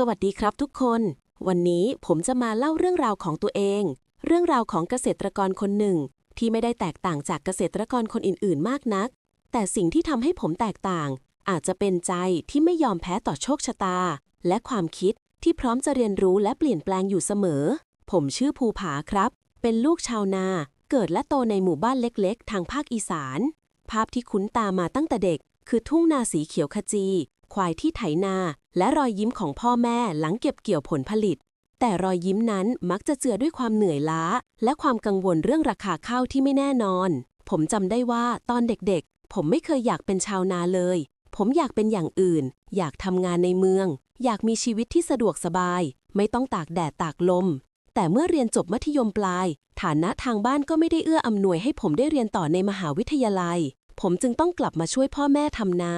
สวัสดีครับทุกคน วันนี้ผมจะมาเล่าเรื่องราวของตัวเอง เรื่องราวของเกษตรกรคนหนึ่ง ที่ไม่ได้แตกต่างจากเกษตรกรคนอื่น ๆ มากนัก แต่สิ่งที่ทำให้ผมแตกต่าง อาจจะเป็นใจที่ไม่ยอมแพ้ต่อโชคชะตา และความคิดที่พร้อมจะเรียนรู้และเปลี่ยนแปลงอยู่เสมอ ผมชื่อภูผาครับ เป็นลูกชาวนา เกิดและโตในหมู่บ้านเล็ก ๆ ทางภาคอีสาน ภาพที่คุ้นตามาตั้งแต่เด็ก คือทุ่งนาสีเขียวขจี ควายที่ไถนา และรอยยิ้มของพ่อแม่หลังเก็บเกี่ยวผลผลิต แต่รอยยิ้มนั้นมักจะเจือด้วยความเหนื่อยล้า และความกังวลเรื่องราคาข้าวที่ไม่แน่นอน ผมจำได้ว่าตอนเด็กๆ ผมไม่เคยอยากเป็นชาวนาเลย ผมอยากเป็นอย่างอื่น อยากทำงานในเมือง อยากมีชีวิตที่สะดวกสบาย ไม่ต้องตากแดดตากลม แต่เมื่อเรียนจบมัธยมปลาย ฐานะทางบ้านก็ไม่ได้เอื้ออำนวยให้ผมได้เรียนต่อในมหาวิทยาลัย ผมจึงต้องกลับมาช่วยพ่อแม่ทำนา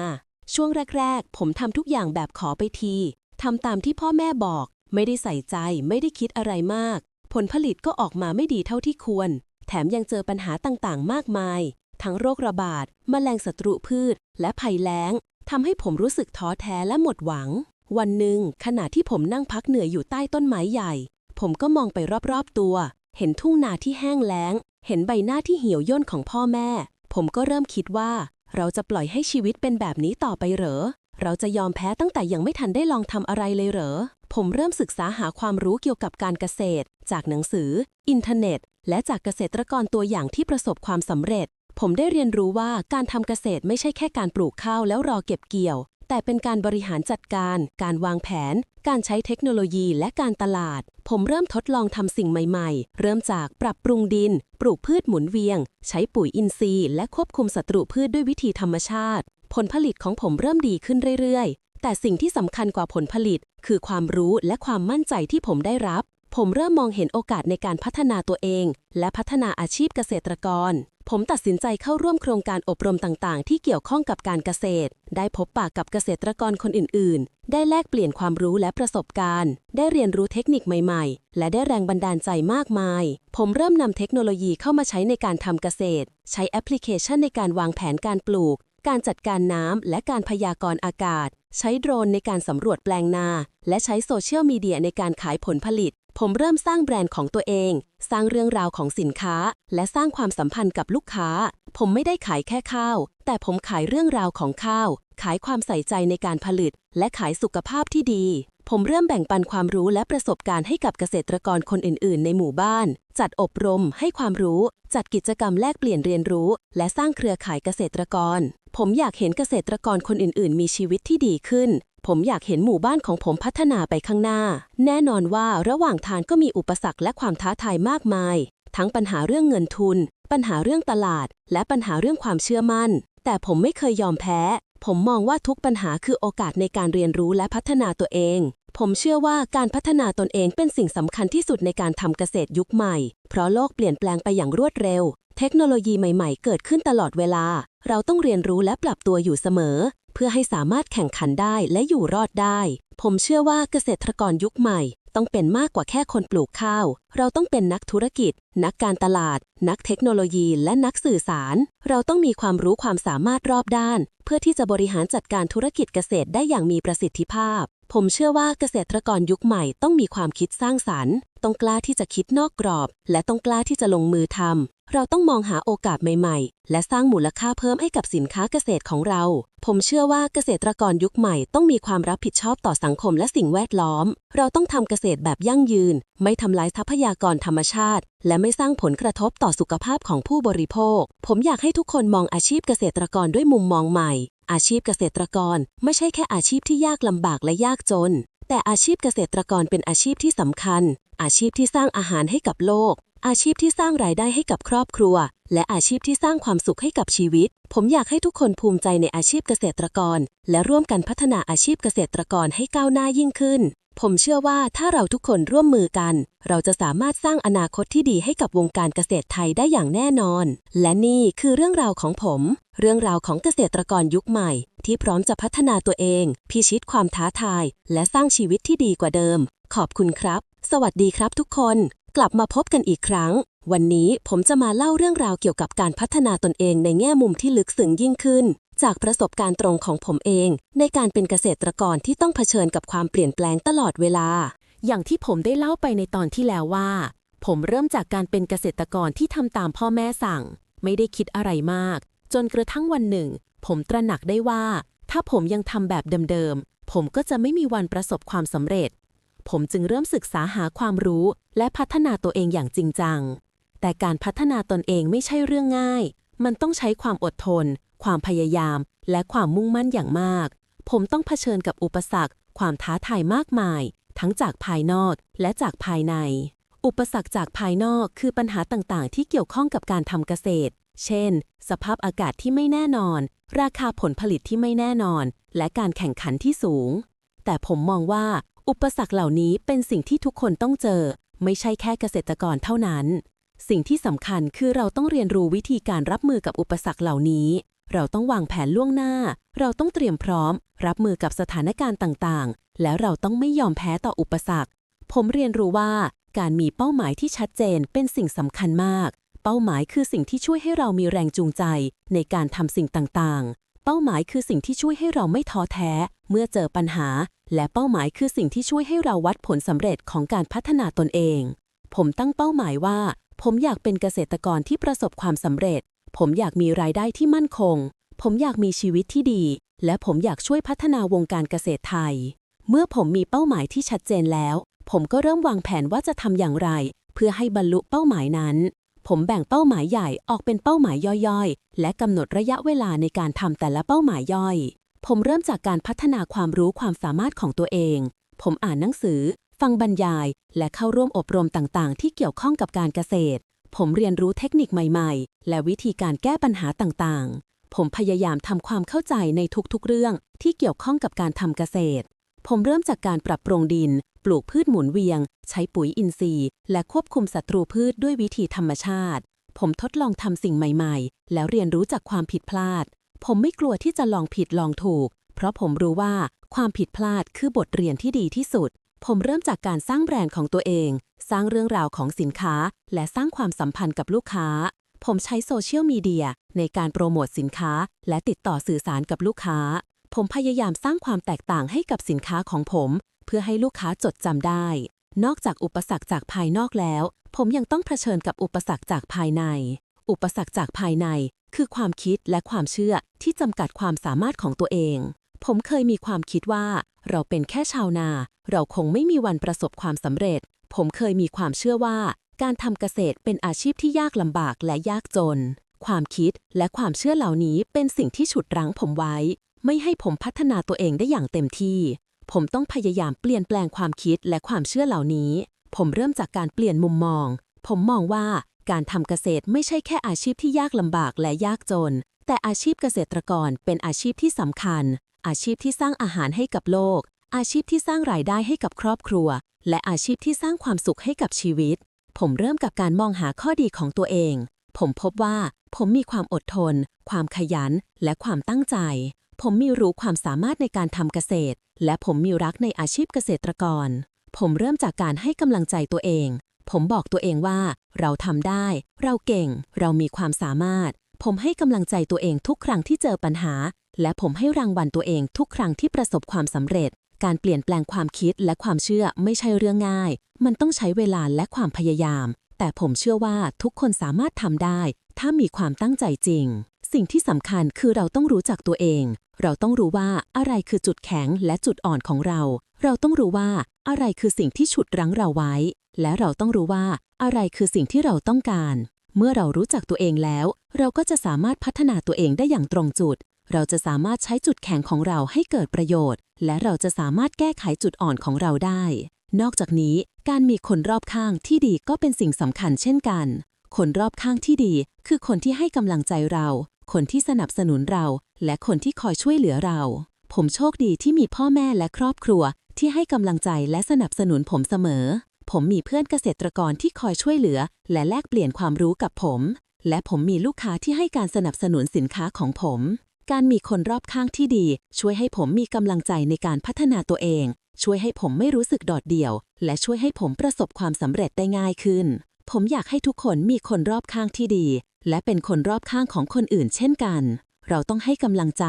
ช่วงแรก ๆ ผมทำทุกอย่างแบบขอไปทีทำตามที่พ่อแม่บอก ไม่ได้ใส่ใจ ไม่ได้คิดอะไรมาก ผลผลิตก็ออกมาไม่ดีเท่าที่ควร แถมยังเจอปัญหาต่างๆ มากมาย ทั้งโรคระบาดแมลงศัตรูพืช และภัยแล้งทำให้ผมรู้สึกท้อแท้และหมดหวัง วันหนึ่งขณะที่ผมนั่งพักเหนื่อยอยู่ใต้ต้นไม้ใหญ่ ผมก็มองไปรอบๆตัว เห็นทุ่งนาที่แห้งแล้ง เห็นใบหน้าที่เหี่ยวย่นของพ่อแม่ ผมก็เริ่มคิดว่า เราจะปล่อยให้ชีวิตเป็นแบบนี้ต่อไปเหรอ เราจะยอมแพ้ตั้งแต่ยังไม่ทันได้ลองทำอะไรเลยเหรอ ผมเริ่มศึกษาหาความรู้เกี่ยวกับการเกษตร จากหนังสือ อินเทอร์เน็ต และจากเกษตรกรตัวอย่างที่ประสบความสำเร็จ ผมได้เรียนรู้ว่าการทำเกษตรไม่ใช่แค่การปลูกข้าวแล้วรอเก็บเกี่ยว แต่เป็นการบริหารจัดการ การวางแผน การใช้เทคโนโลยีและการตลาด ผมเริ่มทดลองทำสิ่งใหม่ๆ เริ่มจากปรับปรุงดิน ปลูกพืชหมุนเวียง ใช้ปุ๋ยอินทรีย์ และควบคุมศัตรูพืชด้วยวิธีธรรมชาติ ผลผลิตของผมเริ่มดีขึ้นเรื่อยๆ แต่สิ่งที่สำคัญกว่าผลผลิต คือความรู้และความมั่นใจที่ผมได้รับ ผมเริ่มมองเห็นโอกาสในการพัฒนาตัวเอง และพัฒนาอาชีพเกษตรกร ผมตัดสินใจเข้าร่วมโครงการอบรมต่างๆ ที่เกี่ยวข้องกับการเกษตร ได้พบปะกับเกษตรกรคนอื่น ๆ ได้แลกเปลี่ยนความรู้และประสบการณ์ ได้เรียนรู้เทคนิคใหม่ ๆ และได้แรงบันดาลใจมากมาย ผมเริ่มนำเทคโนโลยีเข้ามาใช้ในการทำเกษตร ใช้แอปพลิเคชันในการวางแผนการปลูก การจัดการน้ำและการพยากรณ์อากาศ ใช้โดรนในการสำรวจแปลงนา และใช้โซเชียลมีเดียในการขายผลผลิต ผมเริ่มสร้างแบรนด์ของตัวเอง สร้างเรื่องราวของสินค้า และสร้างความสัมพันธ์กับลูกค้า ผมไม่ได้ขายแค่ข้าว แต่ผมขายเรื่องราวของข้าว ขายความใส่ใจในการผลิต และขายสุขภาพที่ดี ผมเริ่มแบ่งปันความรู้และประสบการณ์ให้กับเกษตรกรคนอื่น ๆ ในหมู่บ้าน จัดอบรมให้ความรู้ จัดกิจกรรมแลกเปลี่ยนเรียนรู้ และสร้างเครือข่ายเกษตรกร ผมอยากเห็นเกษตรกรคนอื่นๆ มีชีวิตที่ดีขึ้น ผมอยากเห็นหมู่บ้านของผมพัฒนาไปข้างหน้า แน่นอนว่าระหว่างทางก็มีอุปสรรคและความท้าทายมากมาย ทั้งปัญหาเรื่องเงินทุน ปัญหาเรื่องตลาด และปัญหาเรื่องความเชื่อมั่น แต่ผมไม่เคยยอมแพ้ ผมมองว่าทุกปัญหาคือโอกาสในการเรียนรู้และพัฒนาตัวเอง ผมเชื่อว่าการพัฒนาตนเองเป็นสิ่งสำคัญที่สุดในการทำเกษตรยุคใหม่ เพราะโลกเปลี่ยนแปลงไปอย่างรวดเร็ว เทคโนโลยีใหม่ๆ เกิดขึ้นตลอดเวลา เราต้องเรียนรู้และปรับตัวอยู่เสมอ เพื่อให้สามารถแข่งขันได้และอยู่รอดได้ ผมเชื่อว่าเกษตรกรยุคใหม่ ต้องเป็นมากกว่าแค่คนปลูกข้าว เราต้องเป็นนักธุรกิจ นักการตลาด นักเทคโนโลยีและนักสื่อสาร เราต้องมีความรู้ความสามารถรอบด้าน เพื่อที่จะบริหารจัดการธุรกิจเกษตรได้อย่างมีประสิทธิภาพ ผมเชื่อว่าเกษตรกรยุคใหม่ต้องมีความคิดสร้างสรรค์ ต้องกล้าที่จะคิดนอกกรอบ และต้องกล้าที่จะลงมือทำ เราต้องมองหาโอกาสใหม่ๆ และสร้างมูลค่าเพิ่มให้กับสินค้าเกษตรของเรา ผมเชื่อว่าเกษตรกรยุคใหม่ต้องมีความรับผิดชอบต่อสังคมและสิ่งแวดล้อม เราต้องทำเกษตรแบบยั่งยืน ไม่ทำลายทรัพยากรธรรมชาติ และไม่สร้างผลกระทบต่อสุขภาพของผู้บริโภค ผมอยากให้ทุกคนมองอาชีพเกษตรกรด้วยมุมมองใหม่ อาชีพเกษตรกรไม่ใช่แค่อาชีพที่ยากลำบากและยากจน แต่อาชีพเกษตรกรเป็นอาชีพที่สำคัญ อาชีพที่สร้างอาหารให้กับโลก อาชีพที่สร้างรายได้ให้กับครอบครัว และอาชีพที่สร้างความสุขให้กับชีวิต ผมอยากให้ทุกคนภูมิใจในอาชีพเกษตรกร และร่วมกันพัฒนาอาชีพเกษตรกรให้ก้าวหน้ายิ่งขึ้น ผมเชื่อว่าถ้าเราทุกคนร่วมมือกัน เราจะสามารถสร้างอนาคตที่ดีให้กับวงการเกษตรไทยได้อย่างแน่นอน และนี่คือเรื่องราวของผม เรื่องราวของเกษตรกรยุคใหม่ ที่พร้อมจะพัฒนาตัวเอง พิชิตความท้าทาย และสร้างชีวิตที่ดีกว่าเดิม ขอบคุณครับ สวัสดีครับทุกคน กลับมาพบกันอีกครั้ง วันนี้ผมจะมาเล่าเรื่องราวเกี่ยวกับการพัฒนาตนเองในแง่มุมที่ลึกซึ้งยิ่งขึ้น จากประสบการณ์ตรงของผมเอง ในการเป็นเกษตรกรที่ต้องเผชิญกับความเปลี่ยนแปลงตลอดเวลา อย่างที่ผมได้เล่าไปในตอนที่แล้วว่า ผมเริ่มจากการเป็นเกษตรกรที่ทำตามพ่อแม่สั่ง ไม่ได้คิดอะไรมาก จนกระทั่งวันหนึ่ง ผมตระหนักได้ว่า ถ้าผมยังทำแบบเดิมๆ ผมก็จะไม่มีวันประสบความสำเร็จ ผมจึงเริ่มศึกษาหาความรู้ และพัฒนาตัวเองอย่างจริงจัง แต่การพัฒนาตนเองไม่ใช่เรื่องง่าย มันต้องใช้ความอดทน ความพยายาม และความมุ่งมั่นอย่างมาก ผมต้องเผชิญกับอุปสรรค ความท้าทายมากมาย ทั้งจากภายนอกและจากภายใน อุปสรรคจากภายนอกคือปัญหาต่างๆ ที่เกี่ยวข้องกับการทำเกษตร เช่น สภาพอากาศที่ไม่แน่นอน ราคาผลผลิตที่ไม่แน่นอน และการแข่งขันที่สูง แต่ผมมองว่า อุปสรรคเหล่านี้เป็นสิ่งที่ทุกคนต้องเจอ ไม่ใช่แค่เกษตรกรเท่านั้นสิ่งที่สำคัญคือเราต้องเรียนรู้วิธีการรับมือกับอุปสรรคเหล่านี้ เราต้องวางแผนล่วงหน้า เราต้องเตรียมพร้อม รับมือกับสถานการณ์ต่างๆ แล้วเราต้องไม่ยอมแพ้ต่ออุปสรรค ผมเรียนรู้ว่าการมีเป้าหมายที่ชัดเจนเป็นสิ่งสำคัญมาก เป้าหมายคือสิ่งที่ช่วยให้เรามีแรงจูงใจ ในการทำสิ่งต่างๆ เป้าหมายคือสิ่งที่ช่วยให้เราไม่ท้อแท้ เมื่อเจอปัญหา และเป้าหมายคือสิ่งที่ช่วยให้เราวัดผลสำเร็จของการพัฒนาตนเอง ผมตั้งเป้าหมายว่า ผมอยากเป็นเกษตรกรที่ประสบความสำเร็จ ผมอยากมีรายได้ที่มั่นคง ผมอยากมีชีวิตที่ดี และผมอยากช่วยพัฒนาวงการเกษตรไทย เมื่อผมมีเป้าหมายที่ชัดเจนแล้ว ผมก็เริ่มวางแผนว่าจะทำอย่างไร เพื่อให้บรรลุเป้าหมายนั้น ผมแบ่งเป้าหมายใหญ่ออกเป็นเป้าหมายย่อยๆ และกำหนดระยะเวลาในการทำแต่ละเป้าหมายย่อย ผมเริ่มจากการพัฒนาความรู้ความสามารถของตัวเอง ผมอ่านหนังสือ ฟังบรรยาย และเข้าร่วมอบรมต่างๆ ที่เกี่ยวข้องกับการเกษตร ผมเรียนรู้เทคนิคใหม่ๆ และวิธีการแก้ปัญหาต่างๆ ผมพยายามทำความเข้าใจในทุกๆ เรื่องที่เกี่ยวข้องกับการทำเกษตร ผมเริ่มจากการปรับปรุงดิน ปลูกพืชหมุนเวียง ใช้ปุ๋ยอินทรีย์ และควบคุมศัตรูพืชด้วยวิธีธรรมชาติ ผมทดลองทำสิ่งใหม่ๆ แล้วเรียนรู้จากความผิดพลาด ผมไม่กลัวที่จะลองผิดลองถูก เพราะผมรู้ว่าความผิดพลาดคือบทเรียนที่ดีที่สุด ผมเริ่มจากการสร้างแบรนด์ของตัวเอง สร้างเรื่องราวของสินค้า และสร้างความสัมพันธ์กับลูกค้า ผมใช้โซเชียลมีเดียในการโปรโมทสินค้า และติดต่อสื่อสารกับลูกค้า ผมพยายามสร้างความแตกต่างให้กับสินค้าของผม เพื่อให้ลูกค้าจดจำได้ นอกจากอุปสรรคจากภายนอกแล้ว ผมยังต้องเผชิญกับอุปสรรคจากภายใน อุปสรรคจากภายใน คือความคิดและความเชื่อที่จำกัดความสามารถของตัวเองผมเคยมีความคิดว่า เราเป็นแค่ชาวนา เราคงไม่มีวันประสบความสำเร็จ ผมเคยมีความเชื่อว่า การทำเกษตรเป็นอาชีพที่ยากลำบากและยากจน ความคิดและความเชื่อเหล่านี้เป็นสิ่งที่ฉุดรั้งผมไว้ ไม่ให้ผมพัฒนาตัวเองได้อย่างเต็มที่ ผมต้องพยายามเปลี่ยนแปลงความคิดและความเชื่อเหล่านี้ ผมเริ่มจากการเปลี่ยนมุมมอง ผมมองว่าการทำเกษตรไม่ใช่แค่อาชีพที่ยากลำบากและยากจน แต่อาชีพเกษตรกรเป็นอาชีพที่สำคัญ อาชีพที่สร้างอาหารให้กับโลก อาชีพที่สร้างรายได้ให้กับครอบครัว และอาชีพที่สร้างความสุขให้กับชีวิต ผมเริ่มกับการมองหาข้อดีของตัวเอง ผมพบว่าผมมีความอดทน ความขยัน และความตั้งใจ ผมมีรู้ความสามารถในการทำเกษตร และผมมีรักในอาชีพเกษตรกร ผมเริ่มจากการให้กำลังใจตัวเอง ผมบอกตัวเองว่า เราทำได้ เราเก่ง เรามีความสามารถ ผมให้กำลังใจตัวเองทุกครั้งที่เจอปัญหา และผมให้รางวัลตัวเองทุกครั้งที่ประสบความสำเร็จ การเปลี่ยนแปลงความคิดและความเชื่อไม่ใช่เรื่องง่าย มันต้องใช้เวลาและความพยายาม แต่ผมเชื่อว่าทุกคนสามารถทำได้ ถ้ามีความตั้งใจจริง สิ่งที่สำคัญคือเราต้องรู้จักตัวเอง เราต้องรู้ว่าอะไรคือจุดแข็งและจุดอ่อนของเรา เราต้องรู้ว่าอะไรคือสิ่งที่ฉุดรั้งเราไว้ และเราต้องรู้ว่าอะไรคือสิ่งที่เราต้องการ เมื่อเรารู้จักตัวเองแล้ว เราก็จะสามารถพัฒนาตัวเองได้อย่างตรงจุด เราจะสามารถใช้จุดแข็งของเราให้เกิดประโยชน์ และเราจะสามารถแก้ไขจุดอ่อนของเราได้ นอกจากนี้ การมีคนรอบข้างที่ดีก็เป็นสิ่งสำคัญเช่นกัน คนรอบข้างที่ดี คือคนที่ให้กำลังใจเรา คนที่สนับสนุนเรา และคนที่คอยช่วยเหลือเรา ผมโชคดีที่มีพ่อแม่และครอบครัว ที่ให้กำลังใจและสนับสนุนผมเสมอ ผมมีเพื่อนเกษตรกรที่คอยช่วยเหลือ และแลกเปลี่ยนความรู้กับผม และผมมีลูกค้าที่ให้การสนับสนุนสินค้าของผม การมีคนรอบข้างที่ดี ช่วยให้ผมมีกำลังใจในการพัฒนาตัวเอง ช่วยให้ผมไม่รู้สึกโดดเดี่ยว และช่วยให้ผมประสบความสำเร็จได้ง่ายขึ้น ผมอยากให้ทุกคนมีคนรอบข้างที่ดี และเป็นคนรอบข้างของคนอื่นเช่นกัน เราต้องให้กำลังใจ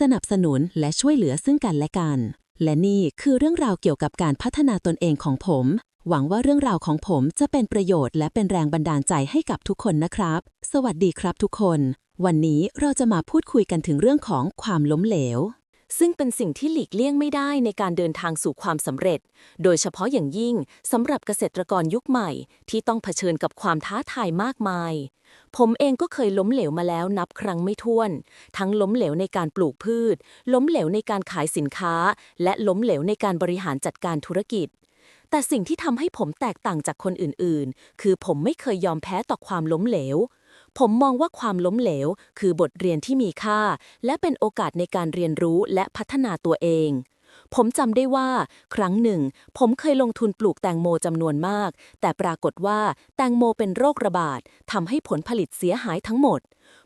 สนับสนุนและช่วยเหลือซึ่งกันและกันและนี่คือเรื่องราวเกี่ยวกับการพัฒนาตนเองของผม หวังว่าเรื่องราวของผมจะเป็นประโยชน์และเป็นแรงบันดาลใจให้กับทุกคนนะครับ สวัสดีครับทุกคน วันนี้เราจะมาพูดคุยกันถึงเรื่องของความล้มเหลว ซึ่งเป็นสิ่งที่หลีกเลี่ยงไม่ได้ในการเดินทางสู่ความสำเร็จ โดยเฉพาะอย่างยิ่งสำหรับเกษตรกรยุคใหม่ ที่ต้องเผชิญกับความท้าทายมากมาย ผมเองก็เคยล้มเหลวมาแล้วนับครั้งไม่ถ้วน ทั้งล้มเหลวในการปลูกพืช ล้มเหลวในการขายสินค้า และล้มเหลวในการบริหารจัดการธุรกิจ แต่สิ่งที่ทำให้ผมแตกต่างจากคนอื่นๆ คือผมไม่เคยยอมแพ้ต่อความล้มเหลว ผมมองว่าความล้มเหลว คือบทเรียนที่มีค่า และเป็นโอกาสในการเรียนรู้และพัฒนาตัวเอง ผมจำได้ว่า ครั้งหนึ่ง ผมเคยลงทุนปลูกแตงโมจำนวนมาก แต่ปรากฏว่าแตงโมเป็นโรคระบาดทำให้ผลผลิตเสียหายทั้งหมด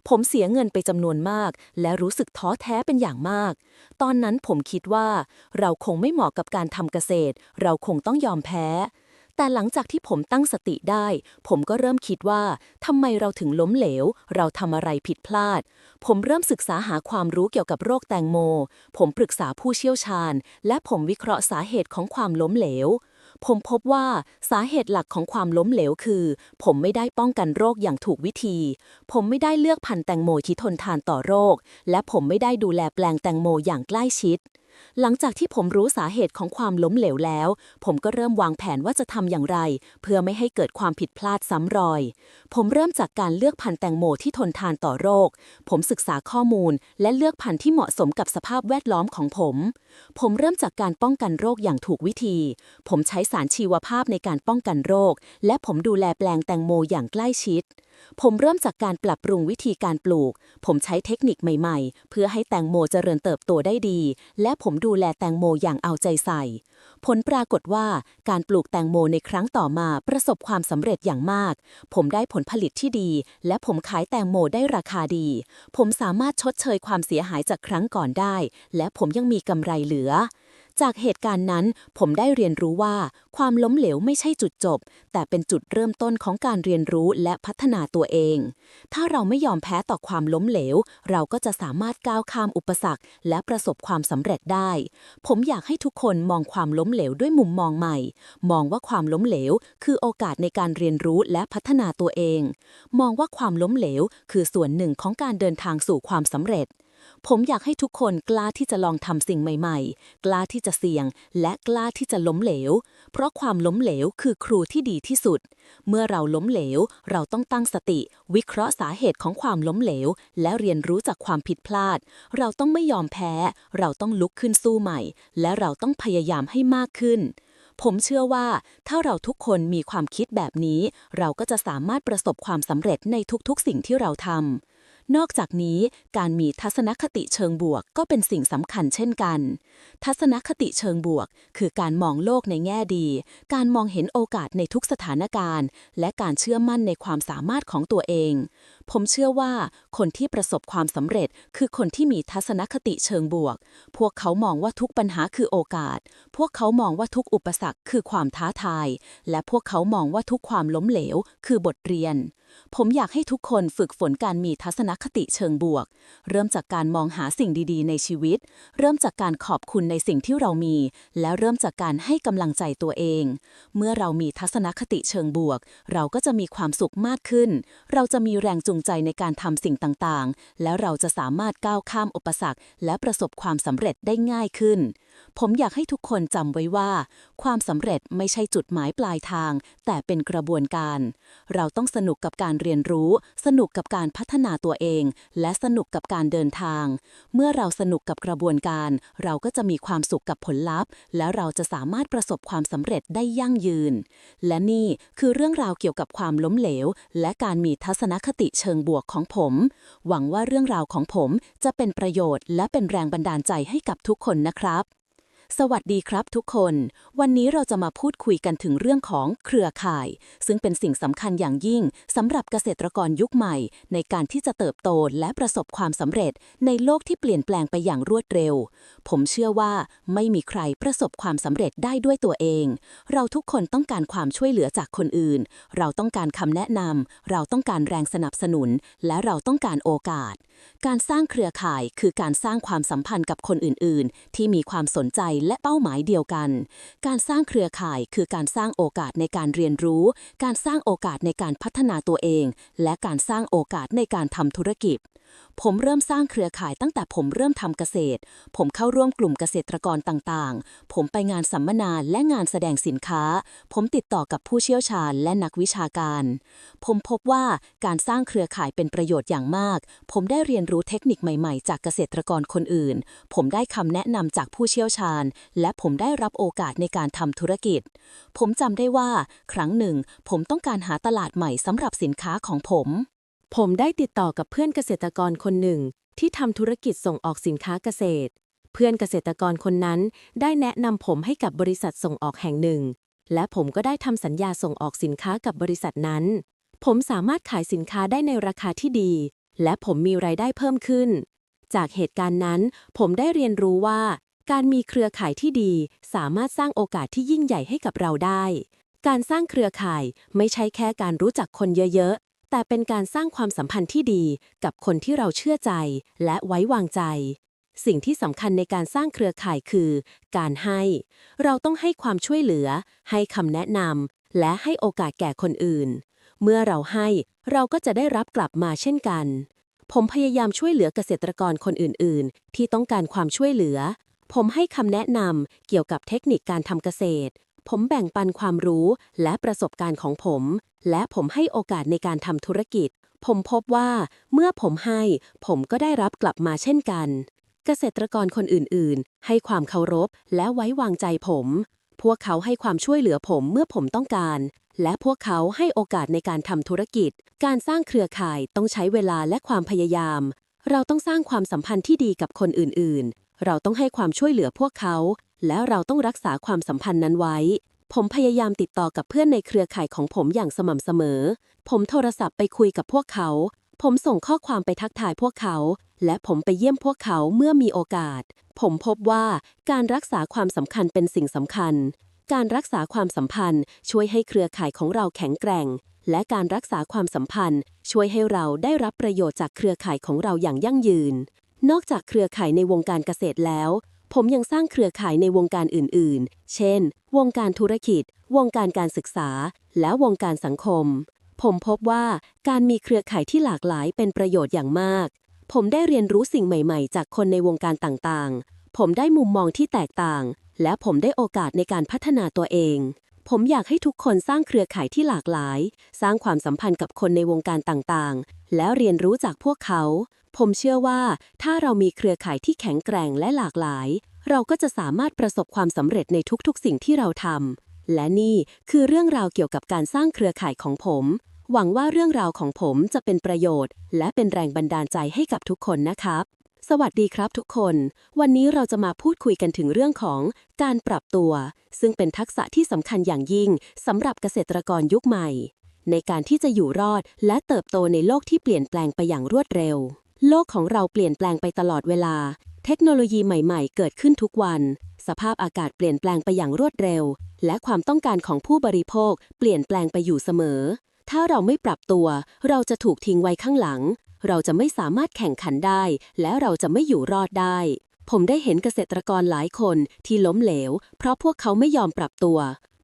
ผมเสียเงินไปจำนวนมาก และรู้สึกท้อแท้เป็นอย่างมาก ตอนนั้นผมคิดว่า เราคงไม่เหมาะกับการทำเกษตร เราคงต้องยอมแพ้ แต่หลังจากที่ผมตั้งสติได้ ผมก็เริ่มคิดว่าทำไมเราถึงล้มเหลว เราทำอะไรผิดพลาด ผมเริ่มศึกษาหาความรู้เกี่ยวกับโรคแตงโม ผมปรึกษาผู้เชี่ยวชาญ และผมวิเคราะห์สาเหตุของความล้มเหลว ผมพบว่าสาเหตุหลักของความล้มเหลวคือ ผมไม่ได้ป้องกันโรคอย่างถูกวิธี ผมไม่ได้เลือกพันธุ์แตงโมที่ทนทานต่อโรค และผมไม่ได้ดูแลแปลงแตงโมอย่างใกล้ชิด หลังจากที่ผมรู้สาเหตุของความล้มเหลวแล้ว ผมก็เริ่มวางแผนว่าจะทำอย่างไร เพื่อไม่ให้เกิดความผิดพลาดซ้ำรอย ผมเริ่มจากการเลือกพันธุ์แตงโมที่ทนทานต่อโรค ผมศึกษาข้อมูล และเลือกพันธุ์ที่เหมาะสมกับสภาพแวดล้อมของผม ผมเริ่มจากการป้องกันโรคอย่างถูกวิธี ผมใช้สารชีวภาพในการป้องกันโรค และผมดูแลแปลงแตงโมอย่างใกล้ชิด ผมเริ่มจากการปรับปรุงวิธีการปลูก ผมใช้เทคนิคใหม่ๆ เพื่อให้แตงโมเจริญเติบโตได้ดี และผมดูแลแตงโมอย่างเอาใจใส่ ผลปรากฏว่าการปลูกแตงโมในครั้งต่อมาประสบความสำเร็จอย่างมาก ผมได้ผลผลิตที่ดี และผมขายแตงโมได้ราคาดี ผมสามารถชดเชยความเสียหายจากครั้งก่อนได้ และผมยังมีกำไรเหลือ จากเหตุการณ์นั้น ผมได้เรียนรู้ว่า ความล้มเหลวไม่ใช่จุดจบ แต่เป็นจุดเริ่มต้นของการเรียนรู้และพัฒนาตัวเอง ถ้าเราไม่ยอมแพ้ต่อความล้มเหลว เราก็จะสามารถก้าวข้ามอุปสรรค และประสบความสำเร็จได้ ผมอยากให้ทุกคนมองความล้มเหลวด้วยมุมมองใหม่ มองว่าความล้มเหลว คือโอกาสในการเรียนรู้และพัฒนาตัวเอง มองว่าความล้มเหลว คือส่วนหนึ่งของการเดินทางสู่ความสำเร็จ ผมอยากให้ทุกคนกล้าที่จะลองทำสิ่งใหม่ ๆ กล้าที่จะเสี่ยง และกล้าที่จะล้มเหลว เพราะความล้มเหลวคือครูที่ดีที่สุด เมื่อเราล้มเหลว เราต้องตั้งสติ วิเคราะห์สาเหตุของความล้มเหลว และเรียนรู้จากความผิดพลาด เราต้องไม่ยอมแพ้ เราต้องลุกขึ้นสู้ใหม่ และเราต้องพยายามให้มากขึ้นผมเชื่อว่าถ้าเราทุกคนมีความคิดแบบนี้ เราก็จะสามารถประสบความสำเร็จในทุกๆสิ่งที่เราทำ นอกจากนี้การมีทัศนคติเชิงบวกก็เป็นสิ่งสำคัญเช่นกัน ทัศนคติเชิงบวก คือการมองโลกในแง่ดี การมองเห็นโอกาสในทุกสถานการณ์ และการเชื่อมั่นในความสามารถของตัวเอง ผมเชื่อว่าคนที่ประสบความสำเร็จ คือคนที่มีทัศนคติเชิงบวก พวกเขามองว่าทุกปัญหาคือโอกาส พวกเขามองว่าทุกอุปสรรคคือความท้าทาย และพวกเขามองว่าทุกความล้มเหลว คือบทเรียน ผมอยากให้ทุกคนฝึกฝนการมีทัศนคติเชิงบวก เริ่มจากการมองหาสิ่งดีๆ ในชีวิต เริ่มจากการขอบคุณในสิ่งที่เรามี และเริ่มจากการให้กำลังใจตัวเอง เมื่อเรามีทัศนคติเชิงบวก เราก็จะมีความสุขมากขึ้น เราจะมีแรงจูงใจในการทำสิ่งต่างๆ แล้วเราจะสามารถก้าวข้ามอุปสรรค และประสบความสำเร็จได้ง่ายขึ้น ผมอยากให้ทุกคนจำไว้ว่า ความสำเร็จไม่ใช่จุดหมายปลายทาง แต่เป็นกระบวนการ เราต้องสนุกกับการการเรียนรู้ สนุกกับการพัฒนาตัวเอง และสนุกกับการเดินทาง เมื่อเราสนุกกับกระบวนการ เราก็จะมีความสุขกับผลลัพธ์ และเราจะสามารถประสบความสำเร็จได้ยั่งยืน และนี่คือเรื่องราวเกี่ยวกับความล้มเหลว และการมีทัศนคติเชิงบวกของผม หวังว่าเรื่องราวของผมจะเป็นประโยชน์ และเป็นแรงบันดาลใจให้กับทุกคนนะครับ สวัสดีครับทุกคน วันนี้เราจะมาพูดคุยกันถึงเรื่องของเครือข่าย ซึ่งเป็นสิ่งสำคัญอย่างยิ่งสำหรับเกษตรกรยุคใหม่ ในการที่จะเติบโตและประสบความสำเร็จ ในโลกที่เปลี่ยนแปลงไปอย่างรวดเร็ว ผมเชื่อว่าไม่มีใครประสบความสำเร็จได้ด้วยตัวเอง เราทุกคนต้องการความช่วยเหลือจากคนอื่น เราต้องการคำแนะนำเราต้องการแรงสนับสนุน และเราต้องการโอกาส การสร้างเครือข่ายคือการสร้างความสัมพันธ์กับคนอื่น ๆ ที่มีความสนใจและเป้าหมายเดียวกัน การสร้างเครือข่ายคือการสร้างโอกาสในการเรียนรู้ การสร้างโอกาสในการพัฒนาตัวเอง และการสร้างโอกาสในการทำธุรกิจ ผมเริ่มสร้างเครือข่ายตั้งแต่ผมเริ่มทำเกษตร ผมเข้าร่วมกลุ่มเกษตรกรต่างๆ ผมไปงานสัมมนาและงานแสดงสินค้า ผมติดต่อกับผู้เชี่ยวชาญและนักวิชาการ ผมพบว่าการสร้างเครือข่ายเป็นประโยชน์อย่างมาก ผมได้เรียนรู้เทคนิคใหม่ๆ จากเกษตรกรคนอื่น ผมได้คำแนะนำจากผู้เชี่ยวชาญ และผมได้รับโอกาสในการทำธุรกิจ ผมจำได้ว่า ครั้งหนึ่ง ผมต้องการหาตลาดใหม่สำหรับสินค้าของผม ผมได้ติดต่อกับเพื่อนเกษตรกรคนหนึ่ง ที่ทำธุรกิจส่งออกสินค้าเกษตร เพื่อนเกษตรกรคนนั้นได้แนะนำผมให้กับบริษัทส่งออกแห่งหนึ่ง และผมก็ได้ทำสัญญาส่งออกสินค้ากับบริษัทนั้น ผมสามารถขายสินค้าได้ในราคาที่ดี และผมมีรายได้เพิ่มขึ้น จากเหตุการณ์นั้น ผมได้เรียนรู้ว่า การมีเครือข่ายที่ดี สามารถสร้างโอกาสที่ยิ่งใหญ่ให้กับเราได้ การสร้างเครือข่ายไม่ใช่แค่การรู้จักคนเยอะ แต่เป็นการสร้างความสัมพันธ์ที่ดีกับคนที่เราเชื่อใจและไว้วางใจ สิ่งที่สำคัญในการสร้างเครือข่ายคือ การให้ เราต้องให้ความช่วยเหลือ ให้คำแนะนำและให้โอกาสแก่คนอื่น เมื่อเราให้เราก็จะได้รับกลับมาเช่นกัน ผมพยายามช่วยเหลือเกษตรกรคนอื่น ๆ ที่ต้องการความช่วยเหลือ ผมให้คำแนะนำเกี่ยวกับเทคนิคการทำเกษตร ผมแบ่งปันความรู้และประสบการณ์ของผม และผมให้โอกาสในการทำธุรกิจ ผมพบว่าเมื่อผมให้ ผมก็ได้รับกลับมาเช่นกัน เกษตรกรคนอื่นๆ ให้ความเคารพและไว้วางใจผม พวกเขาให้ความช่วยเหลือผมเมื่อผมต้องการ และพวกเขาให้โอกาสในการทำธุรกิจ การสร้างเครือข่ายต้องใช้เวลาและความพยายาม เราต้องสร้างความสัมพันธ์ที่ดีกับคนอื่นๆ เราต้องให้ความช่วยเหลือพวกเขา และเราต้องรักษาความสัมพันธ์นั้นไว้ ผมพยายามติดต่อกับเพื่อนในเครือข่ายของผมอย่างสม่ำเสมอ ผมโทรศัพท์ไปคุยกับพวกเขา ผมส่งข้อความไปทักทายพวกเขา และผมไปเยี่ยมพวกเขาเมื่อมีโอกาส ผมพบว่าการรักษาความสำคัญเป็นสิ่งสำคัญ การรักษาความสัมพันธ์ ช่วยให้เครือข่ายของเราแข็งแกร่ง และการรักษาความสัมพันธ์ ช่วยให้เราได้รับประโยชน์จากเครือข่ายของเราอย่างยั่งยืน นอกจากเครือข่ายในวงการเกษตรแล้ว ผมยังสร้างเครือข่ายในวงการอื่นๆ เช่น วงการธุรกิจ วงการการศึกษา และวงการสังคม ผมพบว่าการมีเครือข่ายที่หลากหลายเป็นประโยชน์อย่างมาก ผมได้เรียนรู้สิ่งใหม่ๆ จากคนในวงการต่างๆ ผมได้มุมมองที่แตกต่าง และผมได้โอกาสในการพัฒนาตัวเอง ผมอยากให้ทุกคนสร้างเครือข่ายที่หลากหลาย สร้างความสัมพันธ์กับคนในวงการต่างๆ แล้วเรียนรู้จากพวกเขา ผมเชื่อว่าถ้าเรามีเครือข่ายที่แข็งแกร่งและหลากหลาย เราก็จะสามารถประสบความสำเร็จในทุกๆ สิ่งที่เราทำและนี่คือเรื่องราวเกี่ยวกับการสร้างเครือข่ายของผม หวังว่าเรื่องราวของผมจะเป็นประโยชน์ และเป็นแรงบันดาลใจให้กับทุกคนนะครับ สวัสดีครับทุกคน วันนี้เราจะมาพูดคุยกันถึงเรื่องของการปรับตัว ซึ่งเป็นทักษะที่สำคัญอย่างยิ่งสำหรับเกษตรกรยุคใหม่ ในการที่จะอยู่รอดและเติบโตในโลกที่เปลี่ยนแปลงไปอย่างรวดเร็ว โลกของเราเปลี่ยนแปลงไปตลอดเวลา เทคโนโลยีใหม่ๆ เกิดขึ้นทุกวัน สภาพอากาศเปลี่ยนแปลงไปอย่างรวดเร็ว และความต้องการของผู้บริโภค เปลี่ยนแปลงไปอยู่เสมอ ถ้าเราไม่ปรับตัว เราจะถูกทิ้งไว้ข้างหลัง เราจะไม่สามารถแข่งขันได้ และเราจะไม่อยู่รอดได้ ผมได้เห็นเกษตรกรหลายคนที่ล้มเหลว เพราะพวกเขาไม่ยอมปรับตัว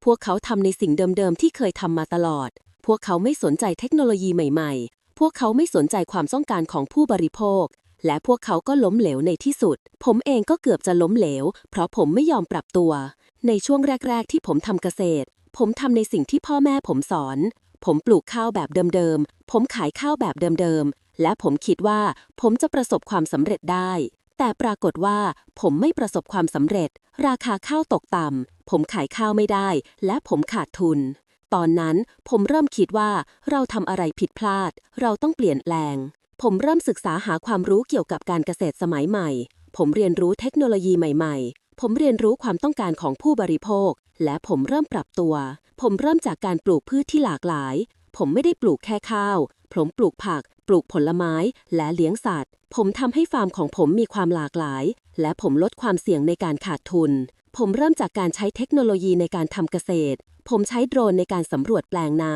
พวกเขาทำในสิ่งเดิมๆที่เคยทำมาตลอด พวกเขาไม่สนใจเทคโนโลยีใหม่ๆ พวกเขาไม่สนใจความต้องการของผู้บริโภค และพวกเขาก็ล้มเหลวในที่สุด ผมเองก็เกือบจะล้มเหลว เพราะผมไม่ยอมปรับตัว ในช่วงแรก ๆ ที่ผมทำเกษตร ผมทำในสิ่งที่พ่อแม่ผมสอน ผมปลูกข้าวแบบเดิมๆ ผมขายข้าวแบบเดิมๆ และผมคิดว่าผมจะประสบความสำเร็จได้ แต่ปรากฏว่าผมไม่ประสบความสำเร็จ ราคาข้าวตกต่ำผมขายข้าวไม่ได้ และผมขาดทุน ตอนนั้นผมเริ่มคิดว่าเราทำอะไรผิดพลาด เราต้องเปลี่ยนแปลง ผมเริ่มศึกษาหาความรู้เกี่ยวกับการเกษตรสมัยใหม่ ผมเรียนรู้เทคโนโลยีใหม่ๆ ผมเรียนรู้ความต้องการของผู้บริโภค และผมเริ่มปรับตัว ผมเริ่มจากการปลูกพืชที่หลากหลาย ผมไม่ได้ปลูกแค่ข้าว ผมปลูกผัก ปลูกผลไม้และเลี้ยงสัตว์ ผมทำให้ฟาร์มของผมมีความหลากหลาย และผมลดความเสี่ยงในการขาดทุนผมเริ่มจากการใช้เทคโนโลยีในการทำเกษตร ผมใช้โดรนในการสำรวจแปลงนา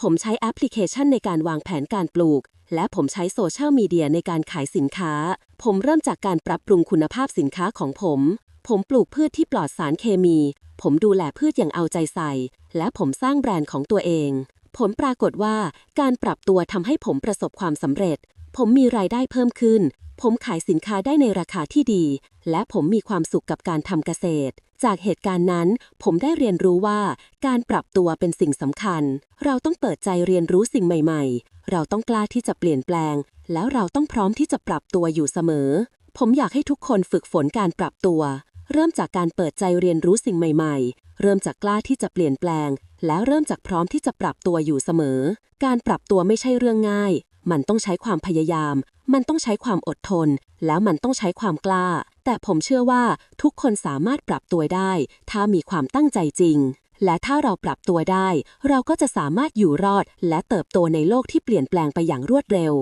ผมใช้แอปพลิเคชันในการวางแผนการปลูก และผมใช้โซเชียลมีเดียในการขายสินค้า ผมเริ่มจากการปรับปรุงคุณภาพสินค้าของผม ผมปลูกพืชที่ปลอดสารเคมี ผมดูแลพืชอย่างเอาใจใส่ และผมสร้างแบรนด์ของตัวเอง ผลปรากฏว่าการปรับตัวทำให้ผมประสบความสำเร็จ ผมมีรายได้เพิ่มขึ้น ผมขายสินค้าได้ในราคาที่ดี และผมมีความสุขกับการทำเกษตร จากเหตุการณ์นั้น ผมได้เรียนรู้ว่า การปรับตัวเป็นสิ่งสำคัญ เราต้องเปิดใจเรียนรู้สิ่งใหม่ ๆ เราต้องกล้าที่จะเปลี่ยนแปลง แล้วเราต้องพร้อมที่จะปรับตัวอยู่เสมอ ผมอยากให้ทุกคนฝึกฝนการปรับตัว เริ่มจากการเปิดใจเรียนรู้สิ่งใหม่ ๆ เริ่มจากกล้าที่จะเปลี่ยนแปลง แล้วเริ่มจากพร้อมที่จะปรับตัวอยู่เสมอ การปรับตัวไม่ใช่เรื่องง่าย มันต้องใช้ความพยายาม มันต้องใช้ความอดทน แล้วมันต้องใช้ความกล้า แต่ผมเชื่อว่าทุกคนสามารถปรับตัวได้ ถ้ามีความตั้งใจจริง และถ้าเราปรับตัวได้ เราก็จะสามารถอยู่รอด และเติบโตในโลกที่เปลี่ยนแปลงไปอย่างรวดเร็ว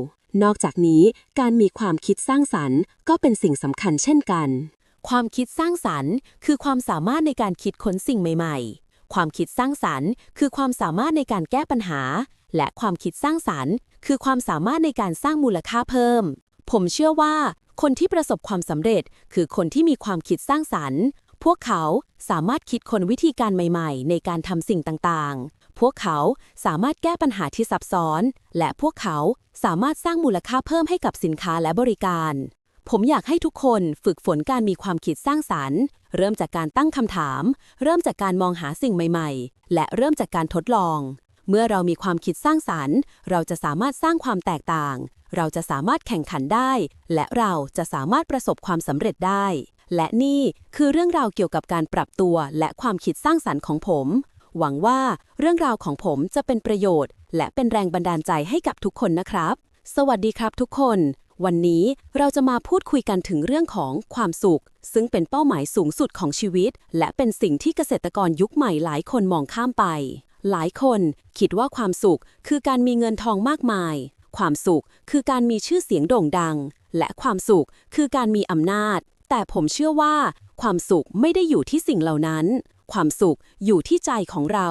นอกจากนี้การมีความคิดสร้างสรรค์ ก็เป็นสิ่งสำคัญเช่นกัน ความคิดสร้างสรรค์คือความสามารถในการคิดค้นสิ่งใหม่ ๆ ความคิดสร้างสรรค์ คือความสามารถในการแก้ปัญหา และความคิดสร้างสรรค์ คือความสามารถในการสร้างมูลค่าเพิ่ม ผมเชื่อว่า คนที่ประสบความสำเร็จ คือคนที่มีความคิดสร้างสรรค์ พวกเขาสามารถคิดคนวิธีการใหม่ๆ ในการทำสิ่งต่างๆ พวกเขาสามารถแก้ปัญหาที่ซับซ้อน และพวกเขาสามารถสร้างมูลค่าเพิ่มให้กับสินค้าและบริการ ผมอยากให้ทุกคนฝึกฝนการมีความคิดสร้างสรรค์ เริ่มจากการตั้งคำถาม เริ่มจากการมองหาสิ่งใหม่ ๆ และเริ่มจากการทดลอง เมื่อเรามีความคิดสร้างสรรค์ เราจะสามารถสร้างความแตกต่าง เราจะสามารถแข่งขันได้ และเราจะสามารถประสบความสำเร็จได้ และนี่คือเรื่องราวเกี่ยวกับการปรับตัวและความคิดสร้างสรรค์ของผม หวังว่าเรื่องราวของผมจะเป็นประโยชน์ และเป็นแรงบันดาลใจให้กับทุกคนนะครับ สวัสดีครับทุกคน วันนี้เราจะมาพูดคุยกันถึงเรื่องของความสุข ซึ่งเป็นเป้าหมายสูงสุดของชีวิต และเป็นสิ่งที่เกษตรกรยุคใหม่หลายคนมองข้ามไป หลายคนคิดว่าความสุขคือการมีเงินทองมากมาย ความสุขคือการมีชื่อเสียงโด่งดัง และความสุขคือการมีอำนาจ แต่ผมเชื่อว่า ความสุขไม่ได้อยู่ที่สิ่งเหล่านั้น ความสุขอยู่ที่ใจของเรา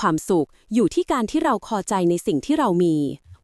ความสุขอยู่ที่การที่เราพอใจในสิ่งที่เรามี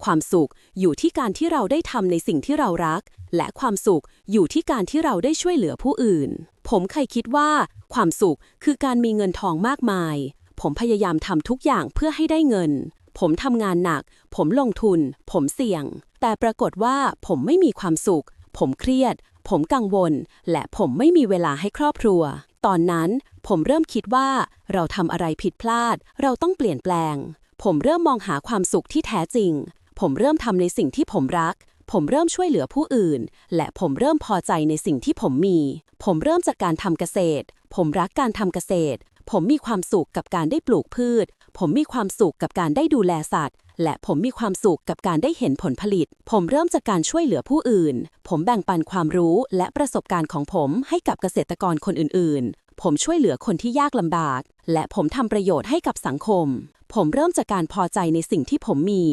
ความสุขอยู่ที่การที่เราได้ทำในสิ่งที่เรารัก และความสุขอยู่ที่การที่เราได้ช่วยเหลือผู้อื่น ผมเคยคิดว่า ความสุขคือการมีเงินทองมากมาย ผมพยายามทำทุกอย่างเพื่อให้ได้เงิน ผมทำงานหนัก ผมลงทุน ผมเสี่ยง แต่ปรากฏว่าผมไม่มีความสุข ผมเครียด ผมกังวล และผมไม่มีเวลาให้ครอบครัว ตอนนั้นผมเริ่มคิดว่าเราทำอะไรผิดพลาด เราต้องเปลี่ยนแปลง ผมเริ่มมองหาความสุขที่แท้จริง ผมเริ่มทำในสิ่งที่ผมรัก ผมเริ่มช่วยเหลือผู้อื่น และผมเริ่มพอใจในสิ่งที่ผมมี ผมเริ่มจากการทำเกษตร ผมรักการทำเกษตร ผมมีความสุขกับการได้ปลูกพืช ผมมีความสุขกับการได้ดูแลสัตว์ และผมมีความสุขกับการได้เห็นผลผลิต ผมเริ่มจากการช่วยเหลือผู้อื่น ผมแบ่งปันความรู้และประสบการณ์ของผมให้กับเกษตรกรคนอื่น ๆ ผมช่วยเหลือคนที่ยากลำบาก และผมทำประโยชน์ให้กับสังคม ผมเริ่มจากการพอใจในสิ่งที่ผมมี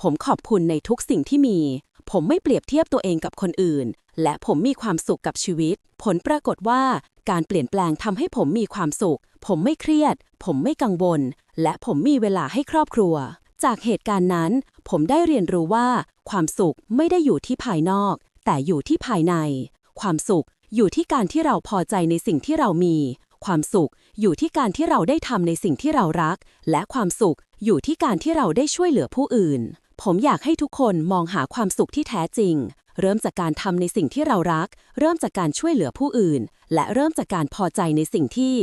ผมขอบคุณในทุกสิ่งที่มี ผมไม่เปรียบเทียบตัวเองกับคนอื่น และผมมีความสุขกับชีวิต ผลปรากฏว่า การเปลี่ยนแปลงทำให้ผมมีความสุข ผมไม่เครียด ผมไม่กังวล และผมมีเวลาให้ครอบครัว จากเหตุการณ์นั้น ผมได้เรียนรู้ว่า ความสุขไม่ได้อยู่ที่ภายนอก แต่อยู่ที่ภายใน ความสุขอยู่ที่การที่เราพอใจในสิ่งที่เรามี ความสุขอยู่ที่การที่เราได้ทำในสิ่งที่เรารัก และความสุขอยู่ที่การที่เราได้ช่วยเหลือผู้อื่น ผมอยากให้ทุกคนมองหาความสุขที่แท้จริง เริ่มจากการทำในสิ่งที่เรารัก เริ่มจากการช่วยเหลือผู้อื่น และเริ่มจากการพอใจในสิ่งที่